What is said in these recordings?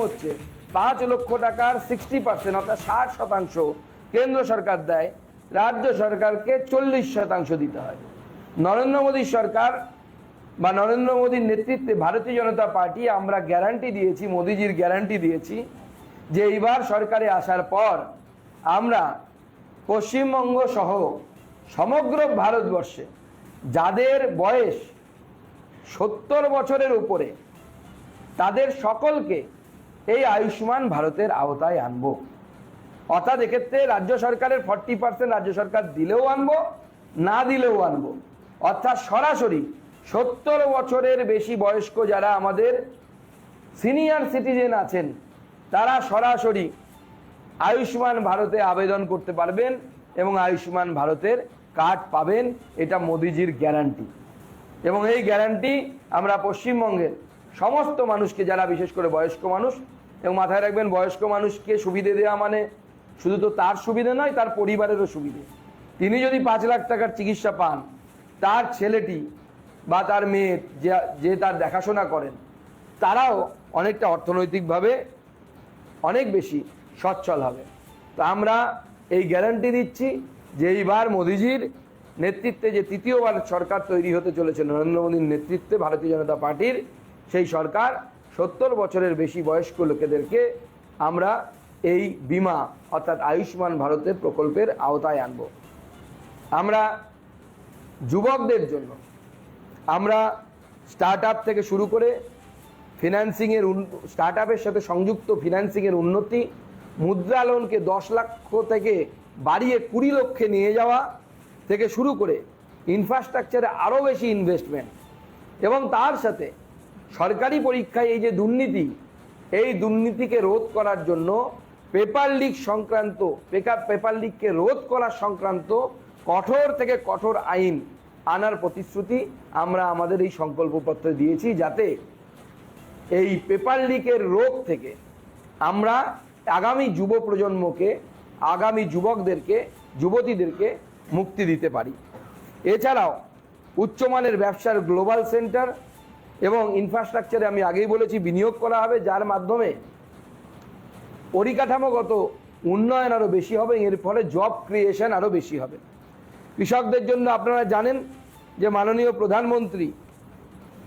হচ্ছে পাঁচ লক্ষ টাকার সিক্সটি পার্সেন্ট অর্থাৎ ষাট শতাংশ কেন্দ্র সরকার দেয়, রাজ্য সরকারকে চল্লিশ শতাংশ দিতে হয়। নরেন্দ্র মোদী সরকার বা নরেন্দ্র মোদীর নেতৃত্বে ভারতীয় জনতা পার্টি, আমরা গ্যারান্টি দিয়েছি, মোদিজির গ্যারান্টি দিয়েছি যে এইবার সরকারে আসার পর আমরা পশ্চিমবঙ্গ সহ সমগ্র ভারতবর্ষে যাদের বয়স সত্তর বছরের উপরে, তাদের সকলকে এই আয়ুষ্মান ভারতের আওতায় আনব। অর্থাৎ এক্ষেত্রে রাজ্য সরকারের ফর্টি পার্সেন্ট রাজ্য সরকার দিলেও আনব, না দিলেও আনব। অর্থাৎ সরাসরি সত্তর বছরের বেশি বয়স্ক যারা আমাদের সিনিয়র সিটিজেন আছেন, তারা সরাসরি আয়ুষ্মান ভারতে আবেদন করতে পারবেন এবং আয়ুষ্মান ভারতের কার্ড পাবেন, এটা মোদিজির গ্যারান্টি এবং এই গ্যারান্টি আমরা পশ্চিমবঙ্গের সমস্ত মানুষকে যারা বিশেষ করে বয়স্ক মানুষ, এবং মাথায় রাখবেন বয়স্ক মানুষকে সুবিধে দেওয়া মানে শুধু তো তার সুবিধে নয়, তার পরিবারেরও সুবিধে। তিনি যদি পাঁচ লাখ টাকার চিকিৎসা পান, তার ছেলেটি বা তার মেয়ে যে যে তার দেখাশোনা করেন, তারাও অনেকটা অর্থনৈতিকভাবে অনেক বেশি সচ্ছল হবে। তো আমরা এই গ্যারান্টি দিচ্ছি যে এইবার মোদিজির নেতৃত্বে যে তৃতীয়বার সরকার তৈরি হতে চলেছে নরেন্দ্র মোদীর নেতৃত্বে ভারতীয় জনতা পার্টির সেই সরকার সত্তর বছরের বেশি বয়স্ক লোকেদেরকে আমরা এই বিমা অর্থাৎ আয়ুষ্মান ভারতের প্রকল্পের আওতায় আনব। আমরা যুবকদের জন্য, আমরা স্টার্ট থেকে শুরু করে ফিনান্সিংয়ের স্টার্ট আপের সাথে সংযুক্ত ফিনান্সিংয়ের উন্নতি, মুদ্রা লোনকে দশ লক্ষ থেকে বাড়িয়ে কুড়ি লক্ষে নিয়ে যাওয়া থেকে শুরু করে ইনফ্রাস্ট্রাকচারে আরও বেশি ইনভেস্টমেন্ট এবং তার সাথে সরকারি পরীক্ষায় এই যে দুর্নীতি, এই দুর্নীতিকে রোধ করার জন্য পেপার লিক সংক্রান্ত পেপার লিককে রোধ করার সংক্রান্ত কঠোর থেকে কঠোর আইন আনার প্রতিশ্রুতি আমরা আমাদের এই সংকল্পপত্রে দিয়েছি যাতে এই পেপার লিকের রোগ থেকে আমরা আগামী যুব প্রজন্মকে, আগামী যুবকদেরকে, যুবতীদেরকে মুক্তি দিতে পারি। এছাড়াও উচ্চমানের ব্যবসার গ্লোবাল সেন্টার এবং ইনফ্রাস্ট্রাকচারে আমি আগেই বলেছি, বিনিয়োগ করা হবে, যার মাধ্যমে পরিকাঠামোগত উন্নয়ন আরও বেশি হবে, এর ফলে জব ক্রিয়েশন আরও বেশি হবে। কৃষকদের জন্য আপনারা জানেন যে মাননীয় প্রধানমন্ত্রী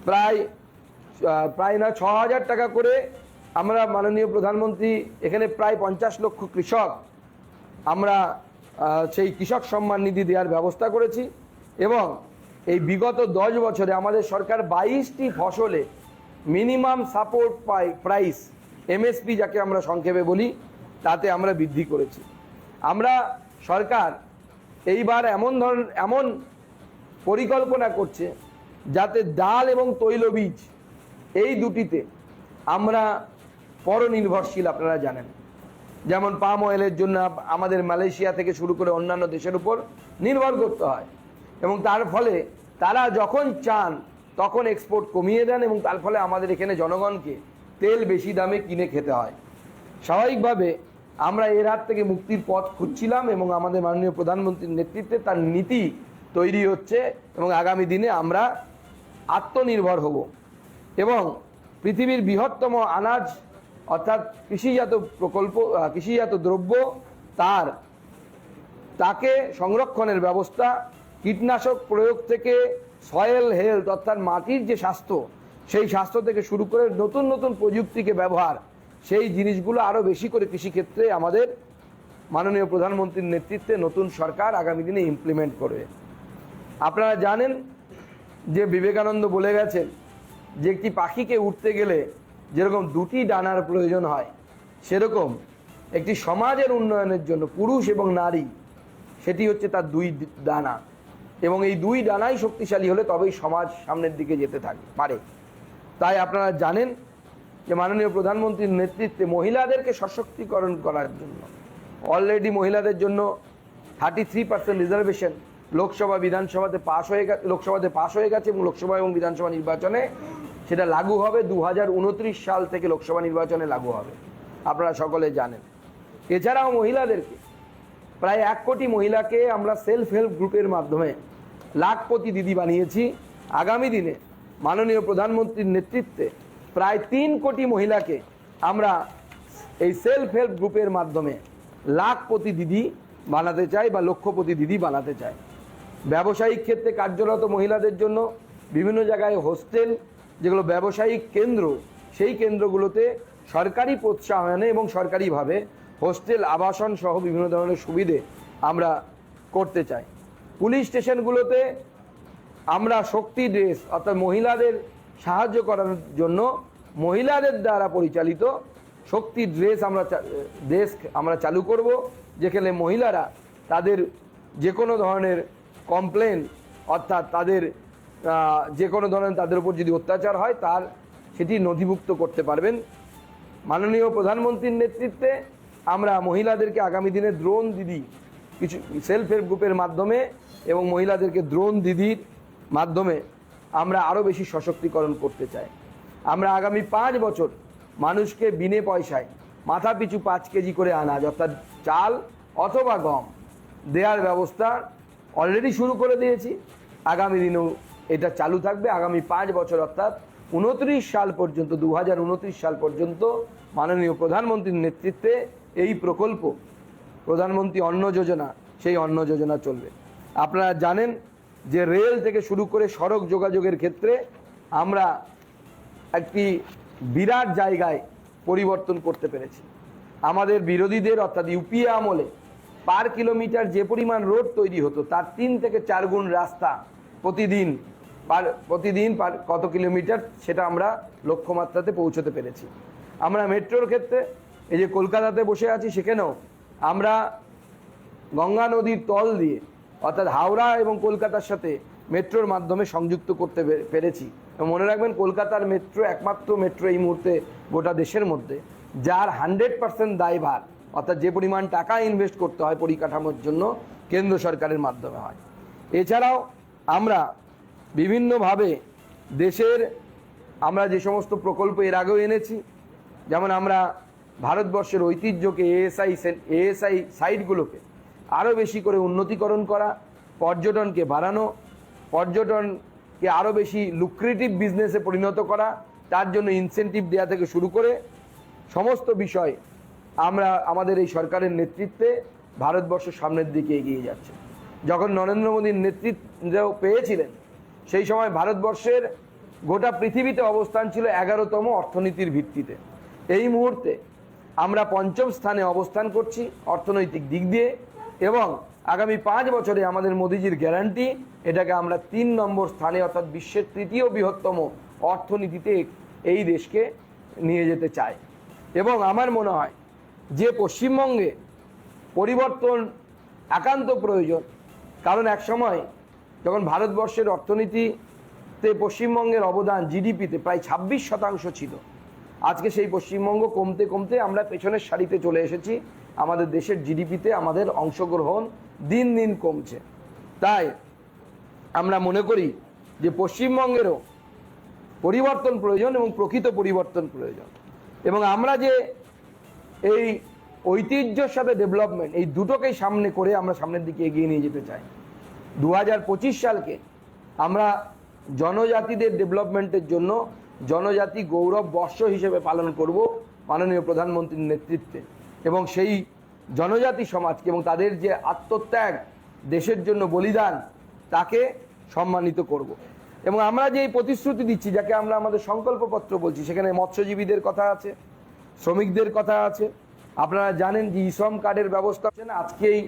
প্রায় প্রায় না ছ হাজার টাকা করে আমরা মাননীয় প্রধানমন্ত্রী, এখানে প্রায় পঞ্চাশ লক্ষ কৃষক আমরা সেই কৃষক সম্মান নিধি দেওয়ার ব্যবস্থা করেছি এবং এই বিগত দশ বছরে আমাদের সরকার বাইশটি ফসলে মিনিমাম সাপোর্ট প্রাইস এমএসপি যাকে আমরা সংক্ষেপে বলি, তাতে আমরা বৃদ্ধি করেছি। আমরা সরকার এইবার এমন ধরনের এমন পরিকল্পনা করছে যাতে ডাল এবং তৈলবীজ এই দুটিতে আমরা পরনির্ভরশীল আপনারা জানেন। যেমন পাম অয়েলের জন্য আমাদের মালয়েশিয়া থেকে শুরু করে অন্যান্য দেশের উপর নির্ভর করতে হয় এবং তার ফলে তারা যখন চান, তখন এক্সপোর্ট কমিয়ে দেন এবং তার ফলে আমাদের এখানে জনগণকে তেল বেশি দামে কিনে খেতে হয়। স্বাভাবিকভাবে আমরা এর হাত থেকে মুক্তির পথ খুঁজছিলাম এবং আমাদের মাননীয় প্রধানমন্ত্রীর নেতৃত্বে তার নীতি তৈরি হচ্ছে এবং আগামী দিনে আমরা আত্মনির্ভর হব এবং পৃথিবীর বৃহত্তম আনাজ অর্থাৎ কৃষিজাত প্রকল্প কৃষিজাত দ্রব্য তার, তাকে সংরক্ষণের ব্যবস্থা কীটনাশক প্রয়োগ থেকে সয়েল হেলথ, অর্থাৎ মাটির যে স্বাস্থ্য, সেই স্বাস্থ্য থেকে শুরু করে নতুন নতুন প্রযুক্তিকে ব্যবহার, সেই জিনিসগুলো আরও বেশি করে কৃষিক্ষেত্রে আমাদের মাননীয় প্রধানমন্ত্রীর নেতৃত্বে নতুন সরকার আগামী দিনে ইমপ্লিমেন্ট করবে। আপনারা জানেন যে বিবেকানন্দ বলে গেছেন যে একটি পাখিকে উঠতে গেলে যেরকম দুটি ডানার প্রয়োজন হয়, সেরকম একটি সমাজের উন্নয়নের জন্য পুরুষ এবং নারী, সেটি হচ্ছে তার দুই ডানা। এবং এই দুই ডানাই শক্তিশালী হলে তবেই সমাজ সামনের দিকে যেতে থাকে, পারে। তাই আপনারা জানেন যে মাননীয় প্রধানমন্ত্রীর নেতৃত্বে মহিলাদেরকে সশক্তিকরণ করার জন্য অলরেডি মহিলাদের জন্য thirty three percent reservation Lok Sabha, বিধানসভাতে পাশ হয়ে গেছে, লোকসভাতে পাশ হয়ে গেছে এবং লোকসভা এবং বিধানসভা নির্বাচনে সেটা লাগু হবে দু হাজার উনত্রিশ সাল থেকে লোকসভা নির্বাচনে লাগু হবে। আপনারা সকলে জানেন। এছাড়াও মহিলাদেরকে, প্রায় এক কোটি মহিলাকে আমরা সেলফ হেল্প গ্রুপের মাধ্যমে লাখপতি দিদি বানিয়েছি। আগামী দিনে মাননীয় প্রধানমন্ত্রীর নেতৃত্বে প্রায় তিন কোটি মহিলাকে আমরা এই সেলফ হেল্প গ্রুপের মাধ্যমে লাখপতি দিদি বানাতে চাই বা লক্ষপতি দিদি বানাতে চাই। ব্যবসায়িক ক্ষেত্রে কার্যরত মহিলাদের জন্য বিভিন্ন জায়গায় হোস্টেল যেগুলো ব্যবসায়িক কেন্দ্র, সেই কেন্দ্রগুলোতে সরকারি প্রোৎসাহনে এবং সরকারিভাবে হোস্টেল আবাসন সহ বিভিন্ন ধরনের সুবিধে আমরা করতে চাই। পুলিশ স্টেশনগুলোতে আমরা শক্তি ড্রেস অর্থাৎ মহিলাদের সাহায্য করার জন্য মহিলাদের দ্বারা পরিচালিত শক্তি ড্রেস আমরা ডেস্ক আমরা চালু করব, যেখানে মহিলারা তাদের যে কোনো ধরনের কমপ্লেন অর্থাৎ তাদের যে কোনো ধরনের তাদের উপর যদি অত্যাচার হয়, তার সেটি নথিভুক্ত করতে পারবেন। মাননীয় প্রধানমন্ত্রীর নেতৃত্বে আমরা মহিলাদেরকে আগামী দিনে দ্রোণ দিদি কিছু সেলফ হেল্প গ্রুপের মাধ্যমে এবং মহিলাদেরকে দ্রোণ দিদির মাধ্যমে আমরা আরও বেশি সশক্তিকরণ করতে চাই। আমরা আগামী পাঁচ বছর মানুষকে বিনে পয়সায় মাথা পিছু পাঁচ কেজি করে আনাজ অর্থাৎ চাল অথবা গম দেওয়ার ব্যবস্থা অলরেডি শুরু করে দিয়েছি। আগামী দিনেও এটা চালু থাকবে। আগামী পাঁচ বছর অর্থাৎ উনত্রিশ সাল পর্যন্ত দু হাজার উনত্রিশ সাল পর্যন্ত মাননীয় প্রধানমন্ত্রীর নেতৃত্বে এই প্রকল্প প্রধানমন্ত্রী অন্ন যোজনা, সেই অন্ন যোজনা চলবে। আপনারা জানেন যে রেল থেকে শুরু করে সড়ক যোগাযোগের ক্ষেত্রে আমরা একটি বিরাট জায়গায় পরিবর্তন করতে পেরেছি। আমাদের বিরোধীদের, অর্থাৎ ইউপিএ আমলে পার কিলোমিটার যে পরিমাণ রোড তৈরি হতো, তার তিন থেকে চার গুণ রাস্তা প্রতিদিন পার প্রতিদিন পার কত কিলোমিটার সেটা আমরা লক্ষ্যমাত্রাতে পৌঁছতে পেরেছি। আমরা মেট্রোর ক্ষেত্রে এই যে কলকাতাতে বসে আছি, সেখানেও আমরা গঙ্গা নদীর তল দিয়ে, অর্থাৎ হাওড়া এবং কলকাতার সাথে মেট্রোর মাধ্যমে সংযুক্ত করতে পেরেছি। এবং মনে রাখবেন, কলকাতার মেট্রো একমাত্র মেট্রো এই মুহূর্তে গোটা দেশের মধ্যে, যার হান্ড্রেড পার্সেন্ট দায়ভার, অর্থাৎ যে পরিমাণ টাকা ইনভেস্ট করতে হয় পরিকাঠামোর জন্য, কেন্দ্র সরকারের মাধ্যমে হয়। এছাড়াও আমরা বিভিন্নভাবে দেশের আমরা যে সমস্ত প্রকল্প এর আগেও এনেছি, যেমন আমরা ভারতবর্ষের ঐতিহ্যকে এএসআই এএসআই সাইটগুলোকে আরও বেশি করে উন্নতিকরণ করা, পর্যটনকে বাড়ানো, পর্যটনকে আরও বেশি লুক্রেটিভ বিজনেসে পরিণত করা, তার জন্য ইনসেনটিভ দেওয়া থেকে শুরু করে সমস্ত বিষয় আমরা আমাদের এই সরকারের নেতৃত্বে ভারতবর্ষ সামনের দিকে এগিয়ে যাচ্ছে। যখন নরেন্দ্র মোদীর নেতৃত্ব পেয়েছিলেন, সেই সময় ভারতবর্ষের গোটা পৃথিবীতে অবস্থান ছিল এগারোতম অর্থনীতির ভিত্তিতে। এই মুহূর্তে আমরা পঞ্চম স্থানে অবস্থান করছি অর্থনৈতিক দিক দিয়ে এবং আগামী পাঁচ বছরে আমাদের মোদিজির গ্যারান্টি, এটাকে আমরা তিন নম্বর স্থানে অর্থাৎ বিশ্বের তৃতীয় বৃহত্তম অর্থনীতিতে এই দেশকে নিয়ে যেতে চাই। এবং আমার মনে হয় যে পশ্চিমবঙ্গে পরিবর্তন একান্ত প্রয়োজন, কারণ এক সময় যখন ভারতবর্ষের অর্থনীতিতে পশ্চিমবঙ্গের অবদান জিডিপিতে প্রায় ছাব্বিশ শতাংশ ছিল আজকে সেই পশ্চিমবঙ্গ কমতে কমতে আমরা পেছনের সারিতে চলে এসেছি। আমাদের দেশের জিডিপিতে আমাদের অংশগ্রহণ দিন দিন কমছে। তাই আমরা মনে করি যে পশ্চিমবঙ্গেরও পরিবর্তন প্রয়োজন এবং প্রকৃত পরিবর্তন প্রয়োজন। এবং আমরা যে এই ঐতিহ্যের সাথে ডেভেলপমেন্ট এই দুটোকেই সামনে করে আমরা সামনের দিকে এগিয়ে নিয়ে যেতে চাই। দু হাজার পঁচিশ সালকে আমরা জনজাতিদের ডেভেলপমেন্টের জন্য জনজাতি গৌরব বর্ষ হিসেবে পালন করব মাননীয় প্রধানমন্ত্রীর নেতৃত্বে। এবং সেই জনজাতি সমাজকে এবং তাদের যে আত্মত্যাগ, দেশের জন্য বলিদান, তাকে সম্মানিত করব। এবং আমরা যে প্রতিশ্রুতি দিচ্ছি, যাকে আমরা আমাদের সংকল্পপত্র বলছি, সেখানে মৎস্যজীবীদের কথা আছে, শ্রমিকদের কথা আছে। আপনারা জানেন যে ইসম কার্ডের ব্যবস্থা আছে না? আজকে এই